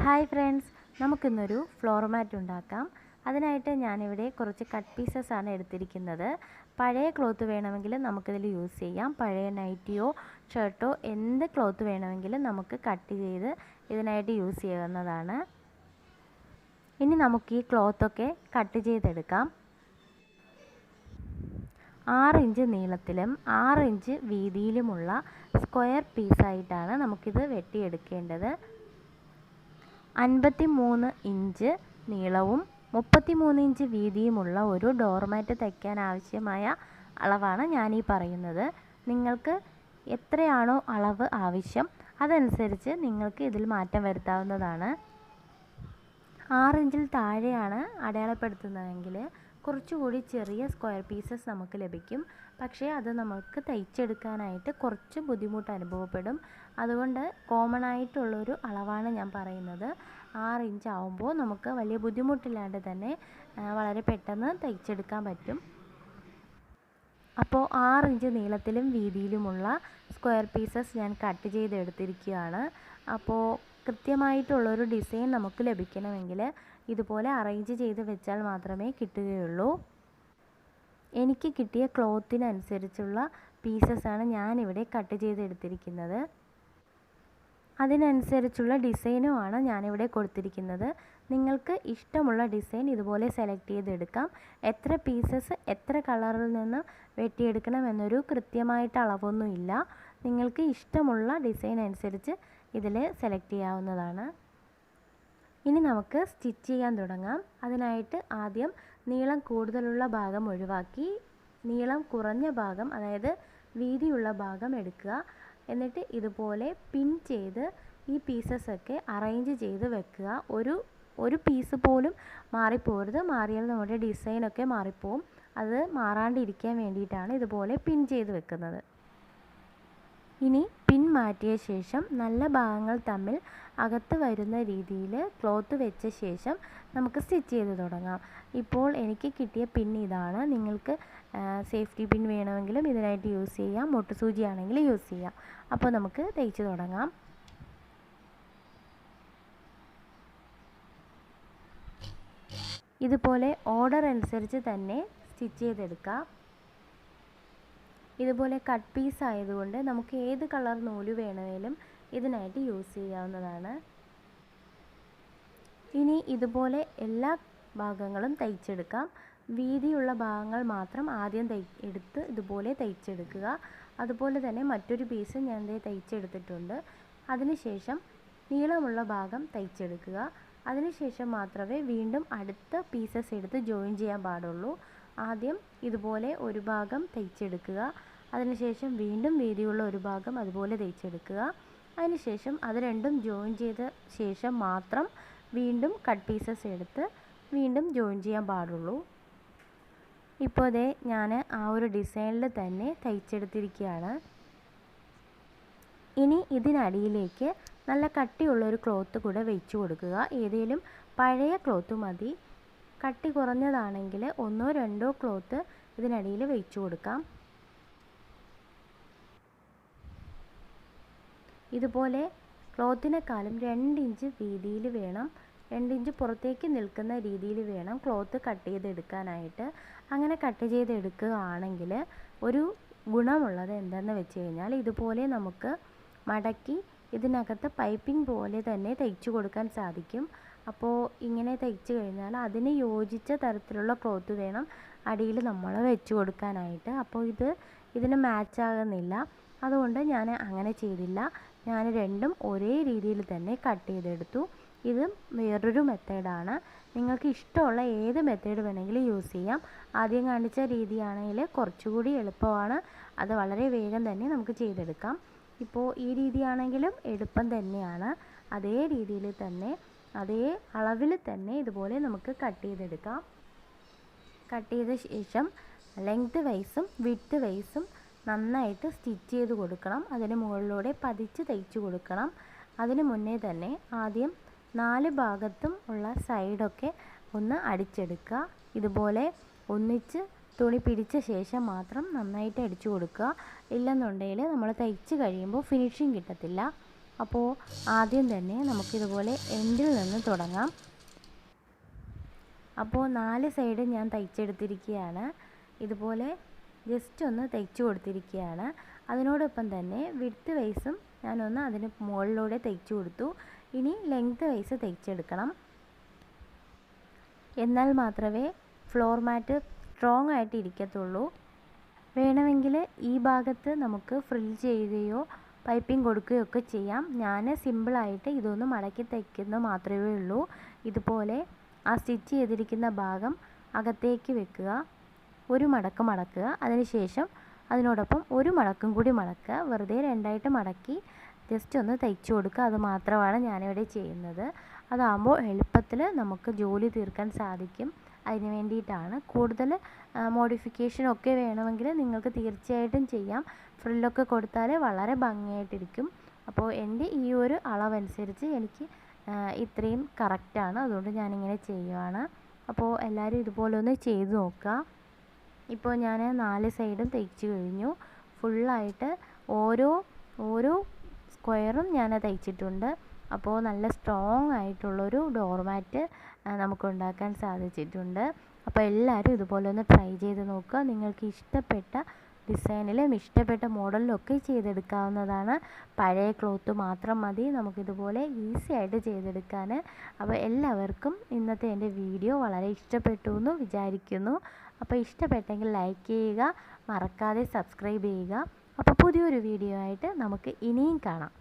Hi friends നമുക്കിന്നൊരു floor mat ഉണ്ടാക്കാം. അതിനായിട്ട് ഞാനിവിടെ കുറച്ച് കട്ട് പീസസ് ആണ് എടുത്തിരിക്കുന്നത്. പഴയ ക്ലോത്ത് വേണമെങ്കിൽ നമുക്കിതിൽ യൂസ് ചെയ്യാം. പഴയ നൈറ്റിയോ ഷർട്ടോ എന്ത് ക്ലോത്ത് വേണമെങ്കിലും നമുക്ക് കട്ട് ചെയ്ത് ഇതിനായിട്ട് യൂസ് ചെയ്യാവുന്നതാണ്. ഇനി നമുക്ക് ഈ ക്ലോത്തൊക്കെ കട്ട് ചെയ്തെടുക്കാം. ആറ് ഇഞ്ച് നീളത്തിലും ആറ് ഇഞ്ച് വീതിയിലുമുള്ള സ്ക്വയർ പീസായിട്ടാണ് നമുക്കിത് വെട്ടിയെടുക്കേണ്ടത്. അൻപത്തി മൂന്ന് ഇഞ്ച് നീളവും മുപ്പത്തി മൂന്ന് ഇഞ്ച് വീതിയുമുള്ള ഒരു ഡോർമാറ്റ് തയ്ക്കാൻ ആവശ്യമായ അളവാണ് ഞാനീ പറയുന്നത്. നിങ്ങൾക്ക് എത്രയാണോ അളവ് ആവശ്യം അതനുസരിച്ച് നിങ്ങൾക്ക് ഇതിൽ മാറ്റം വരുത്താവുന്നതാണ്. ആറിഞ്ചിൽ താഴെയാണ് അടയാളപ്പെടുത്തുന്നതെങ്കിൽ കുറച്ചുകൂടി ചെറിയ സ്ക്വയർ പീസസ് നമുക്ക് ലഭിക്കും. പക്ഷേ അത് നമുക്ക് തയ്ച്ചെടുക്കാനായിട്ട് കുറച്ച് ബുദ്ധിമുട്ട് അനുഭവപ്പെടും. അതുകൊണ്ട് കോമൺ ആയിട്ടുള്ളൊരു അളവാണ് ഞാൻ പറയുന്നത്. ആറ് ഇഞ്ച് ആവുമ്പോൾ നമുക്ക് വലിയ ബുദ്ധിമുട്ടില്ലാണ്ട് തന്നെ വളരെ പെട്ടെന്ന് തയ്ച്ചെടുക്കാൻ പറ്റും. അപ്പോൾ ആറ് ഇഞ്ച് നീളത്തിലും വീതിയിലുമുള്ള സ്ക്വയർ പീസസ് ഞാൻ കട്ട് ചെയ്തെടുത്തിരിക്കുകയാണ്. അപ്പോൾ കൃത്യമായിട്ടുള്ളൊരു ഡിസൈൻ നമുക്ക് ലഭിക്കണമെങ്കിൽ ഇതുപോലെ അറേഞ്ച് ചെയ്ത് വെച്ചാൽ മാത്രമേ കിട്ടുകയുള്ളൂ. എനിക്ക് കിട്ടിയ ക്ലോത്തിനനുസരിച്ചുള്ള പീസസാണ് ഞാനിവിടെ കട്ട് ചെയ്തെടുത്തിരിക്കുന്നത്. അതിനനുസരിച്ചുള്ള ഡിസൈനുമാണ് ഞാനിവിടെ കൊടുത്തിരിക്കുന്നത്. നിങ്ങൾക്ക് ഇഷ്ടമുള്ള ഡിസൈൻ ഇതുപോലെ സെലക്ട് ചെയ്തെടുക്കാം. എത്ര പീസസ് എത്ര കളറിൽ നിന്ന് വെട്ടിയെടുക്കണം എന്നൊരു കൃത്യമായിട്ട് അളവൊന്നുമില്ല. നിങ്ങൾക്ക് ഇഷ്ടമുള്ള ഡിസൈൻ അനുസരിച്ച് ഇതിൽ സെലക്ട് ചെയ്യാവുന്നതാണ്. ഇനി നമുക്ക് സ്റ്റിച്ച് ചെയ്യാൻ തുടങ്ങാം. അതിനായിട്ട് ആദ്യം നീളം കൂടുതലുള്ള ഭാഗം ഒഴിവാക്കി നീളം കുറഞ്ഞ ഭാഗം അതായത് വീതിയുള്ള ഭാഗം എടുക്കുക. എന്നിട്ട് ഇതുപോലെ പിൻ ചെയ്ത് ഈ പീസസ് ഒക്കെ അറേഞ്ച് ചെയ്ത് വെക്കുക. ഒരു ഒരു പീസ് പോലും മാറിപ്പോരുത്. മാറിയാൽ നമ്മുടെ ഡിസൈനൊക്കെ മാറിപ്പോവും. അത് മാറാണ്ടിരിക്കാൻ വേണ്ടിയിട്ടാണ് ഇതുപോലെ പിൻ ചെയ്ത് വെക്കുന്നത്. ഇനി പിൻ മാറ്റിയ ശേഷം നല്ല ഭാഗങ്ങൾ തമ്മിൽ അകത്ത് വരുന്ന രീതിയിൽ ക്ലോത്ത് വെച്ച ശേഷം നമുക്ക് സ്റ്റിച്ച് ചെയ്ത് തുടങ്ങാം. ഇപ്പോൾ എനിക്ക് കിട്ടിയ പിൻ ഇതാണ്. നിങ്ങൾക്ക് സേഫ്റ്റി പിൻ വേണമെങ്കിലും ഇതിനായിട്ട് യൂസ് ചെയ്യാം. മുട്ടുസൂചി ആണെങ്കിൽ യൂസ് ചെയ്യാം. അപ്പോൾ നമുക്ക് തയ്ച്ച് തുടങ്ങാം. ഇതുപോലെ ഓർഡർ അനുസരിച്ച് തന്നെ സ്റ്റിച്ച് ചെയ്തെടുക്കാം. ഇതുപോലെ കട്ട് പീസ് ആയതുകൊണ്ട് നമുക്ക് ഏത് കളർ നൂൽ വേണമെങ്കിലും ഇതിനായിട്ട് യൂസ് ചെയ്യാവുന്നതാണ്. ഇനി ഇതുപോലെ എല്ലാ ഭാഗങ്ങളും തയ്ച്ചെടുക്കാം. വീതിയുള്ള ഭാഗങ്ങൾ മാത്രം ആദ്യം തയ് എടുത്ത് ഇതുപോലെ തയ്ച്ചെടുക്കുക. അതുപോലെ തന്നെ മറ്റൊരു പീസ് ഞാൻ തയ്ച്ചെടുത്തിട്ടുണ്ട്. അതിനുശേഷം നീളമുള്ള ഭാഗം തയ്ച്ചെടുക്കുക. അതിനുശേഷം മാത്രമേ വീണ്ടും അടുത്ത പീസസ് എടുത്ത് ജോയിൻ ചെയ്യാൻ പാടുള്ളൂ. ആദ്യം ഇതുപോലെ ഒരു ഭാഗം തയ്ച്ചെടുക്കുക അതിനുശേഷം വീണ്ടും വീതിയുള്ള ഒരു ഭാഗം അതുപോലെ തയ്ച്ചെടുക്കുക അതിനുശേഷം അത് രണ്ടും ജോയിൻ ചെയ്ത ശേഷം മാത്രം വീണ്ടും കട്ട് പീസസ് എടുത്ത് വീണ്ടും ജോയിൻ ചെയ്യാൻ പാടുള്ളൂ. ഇപ്പോൾ ഇതേ ഞാൻ ആ ഒരു ഡിസൈനിൽ തന്നെ തയ്ച്ചെടുത്തിരിക്കുകയാണ് ഇനി ഇതിനടിയിലേക്ക് നല്ല കട്ടിയുള്ള ഒരു ക്ലോത്ത് കൂടെ വെച്ച് കൊടുക്കുക. ഏതെങ്കിലും പഴയ ക്ലോത്ത് മതി. കട്ടി കുറഞ്ഞതാണെങ്കിൽ ഒന്നോ രണ്ടോ ക്ലോത്ത് ഇതിനടിയിൽ വെച്ച് കൊടുക്കാം. ഇതുപോലെ ക്ലോത്തിനെക്കാളും രണ്ട് ഇഞ്ച് വീതിയിൽ വേണം. രണ്ട് ഇഞ്ച് പുറത്തേക്ക് നിൽക്കുന്ന രീതിയിൽ വേണം ക്ലോത്ത് കട്ട് ചെയ്തെടുക്കാനായിട്ട്. അങ്ങനെ കട്ട് ചെയ്തെടുക്കുകയാണെങ്കിൽ ഒരു ഗുണമുള്ളത് എന്തെന്ന് വെച്ച് കഴിഞ്ഞാൽ ഇതുപോലെ നമുക്ക് മടക്കി ഇതിനകത്ത് പൈപ്പിംഗ് പോലെ തന്നെ തയ്ച്ചു കൊടുക്കാൻ സാധിക്കും. അപ്പോൾ ഇങ്ങനെ തയ്ച്ച് കഴിഞ്ഞാൽ അതിന് യോജിച്ച തരത്തിലുള്ള ക്ലോത്ത് വേണം അടിയിൽ നമ്മൾ വെച്ച് കൊടുക്കാനായിട്ട്. അപ്പോൾ ഇത് ഇതിന് മാച്ചാകുന്നില്ല അതുകൊണ്ട് ഞാൻ അങ്ങനെ ചെയ്തില്ല. ഞാൻ രണ്ടും ഒരേ രീതിയിൽ തന്നെ കട്ട് ചെയ്തെടുത്തു. ഇത് വേറൊരു മെത്തേഡാണ് നിങ്ങൾക്ക് ഇഷ്ടമുള്ള ഏത് മെത്തേഡ് വേണമെങ്കിലും യൂസ് ചെയ്യാം. ആദ്യം കാണിച്ച രീതിയാണെങ്കിൽ കുറച്ചുകൂടി എളുപ്പമാണ്. അത് വളരെ വേഗം തന്നെ നമുക്ക് ചെയ്തെടുക്കാം. ഇപ്പോൾ ഈ രീതിയാണെങ്കിലും എളുപ്പം തന്നെയാണ്. അതേ രീതിയിൽ തന്നെ അതേ അളവിൽ തന്നെ ഇതുപോലെ നമുക്ക് കട്ട് ചെയ്തെടുക്കാം. കട്ട് ചെയ്ത ശേഷം ലെങ്ത് വൈസും വിഡ്ത്ത് വൈസും നന്നായിട്ട് സ്റ്റിച്ച് ചെയ്ത് കൊടുക്കണം. അതിന് മുകളിലൂടെ പതിച്ച് തയ്ച്ചു കൊടുക്കണം. അതിന് മുന്നേ തന്നെ ആദ്യം നാല് ഭാഗത്തും ഉള്ള സൈഡൊക്കെ ഒന്ന് അടിച്ചെടുക്കുക. ഇതുപോലെ ഒന്നിച്ച് തുണി പിടിച്ച ശേഷം മാത്രം നന്നായിട്ട് അടിച്ചു കൊടുക്കുക. ഇല്ലെന്നുണ്ടെങ്കിൽ നമ്മൾ തയ്ച്ച് കഴിയുമ്പോൾ ഫിനിഷിങ് കിട്ടത്തില്ല. അപ്പോൾ ആദ്യം തന്നെ നമുക്കിതുപോലെ എൻഡിൽ നിന്ന് തുടങ്ങാം. അപ്പോൾ നാല് സൈഡ് ഞാൻ തയ്ച്ചെടുത്തിരിക്കുകയാണ് ഇതുപോലെ ജസ്റ്റ് ഒന്ന് തയ്ച്ചു കൊടുത്തിരിക്കുകയാണ് അതിനോടൊപ്പം തന്നെ വിഡ്ത്ത് വൈസും ഞാനൊന്ന് അതിന് മുകളിലൂടെ തയ്ച്ചു കൊടുത്തു. ഇനി ലെങ്ത്ത് വൈസ് തയ്ച്ചെടുക്കണം. എന്നാൽ മാത്രമേ ഫ്ലോർ മാറ്റ് സ്ട്രോങ് ആയിട്ട് ഇരിക്കത്തുള്ളൂ വേണമെങ്കിൽ ഈ ഭാഗത്ത് നമുക്ക് ഫ്രിൽ ചെയ്യുകയോ പൈപ്പിംഗ് കൊടുക്കുകയൊക്കെ ചെയ്യാം. ഞാൻ സിമ്പിളായിട്ട് ഇതൊന്ന് മടക്കി തയ്ക്കുന്ന മാത്രമേ ഉള്ളൂ. ഇതുപോലെ ആ സ്റ്റിച്ച് ചെയ്തിരിക്കുന്ന ഭാഗം അകത്തേക്ക് വെക്കുക. ഒരു മടക്ക് മടക്കുക. അതിനുശേഷം അതിനോടൊപ്പം ഒരു മടക്കും കൂടി മടക്കുക. വെറുതെ രണ്ടായിട്ട് മടക്കി ജസ്റ്റ് ഒന്ന് തയ്ച്ചു കൊടുക്കുക. അത് മാത്രമാണ് ഞാനിവിടെ ചെയ്യുന്നത്. അതാകുമ്പോൾ എളുപ്പത്തിൽ നമുക്ക് ജോലി തീർക്കാൻ സാധിക്കും. അതിന് വേണ്ടിയിട്ടാണ്. കൂടുതൽ മോഡിഫിക്കേഷൻ ഒക്കെ വേണമെങ്കിൽ നിങ്ങൾക്ക് തീർച്ചയായിട്ടും ചെയ്യാം. ഫ്രില്ലൊക്കെ കൊടുത്താൽ വളരെ ഭംഗിയായിട്ടിരിക്കും. അപ്പോൾ എന്റെ ഈ ഒരു അളവനുസരിച്ച് എനിക്ക് ഇത്രയും കറക്റ്റാണ് അതുകൊണ്ട് ഞാനിങ്ങനെ ചെയ്യുവാണ്. അപ്പോൾ എല്ലാവരും ഇതുപോലെ ഒന്ന് ചെയ്ത് നോക്കുക. ഇപ്പോൾ ഞാൻ നാല് സൈഡും തയ്ച്ചു കഴിഞ്ഞു. ഫുള്ളായിട്ട് ഓരോ ഓരോ സ്ക്വയറും ഞാൻ തയ്ച്ചിട്ടുണ്ട് അപ്പോൾ നല്ല സ്ട്രോങ് ആയിട്ടുള്ളൊരു ഡോർമാറ്റ് നമുക്ക് ഉണ്ടാക്കാൻ സാധിച്ചിട്ടുണ്ട്. അപ്പോൾ എല്ലാവരും ഇതുപോലെ ഒന്ന് ട്രൈ ചെയ്ത് നോക്കുക. നിങ്ങൾക്ക് ഇഷ്ടപ്പെട്ട ഡിസൈനിലും ഇഷ്ടപ്പെട്ട മോഡലിലും ഒക്കെ ചെയ്തെടുക്കാവുന്നതാണ്. പഴയ ക്ലോത്ത് മാത്രം മതി. നമുക്കിതുപോലെ ഈസി ആയിട്ട് ചെയ്തെടുക്കാൻ അപ്പോൾ എല്ലാവർക്കും ഇന്നത്തെ എന്റെ വീഡിയോ വളരെ ഇഷ്ടപ്പെട്ടു എന്ന് വിചാരിക്കുന്നു. അപ്പോൾ ഇഷ്ടപ്പെട്ടെങ്കിൽ ലൈക്ക് ചെയ്യുക. മറക്കാതെ സബ്സ്ക്രൈബ് ചെയ്യുക. അപ്പോൾ പുതിയൊരു വീഡിയോ ആയിട്ട് നമുക്ക് ഇനിയും കാണാം.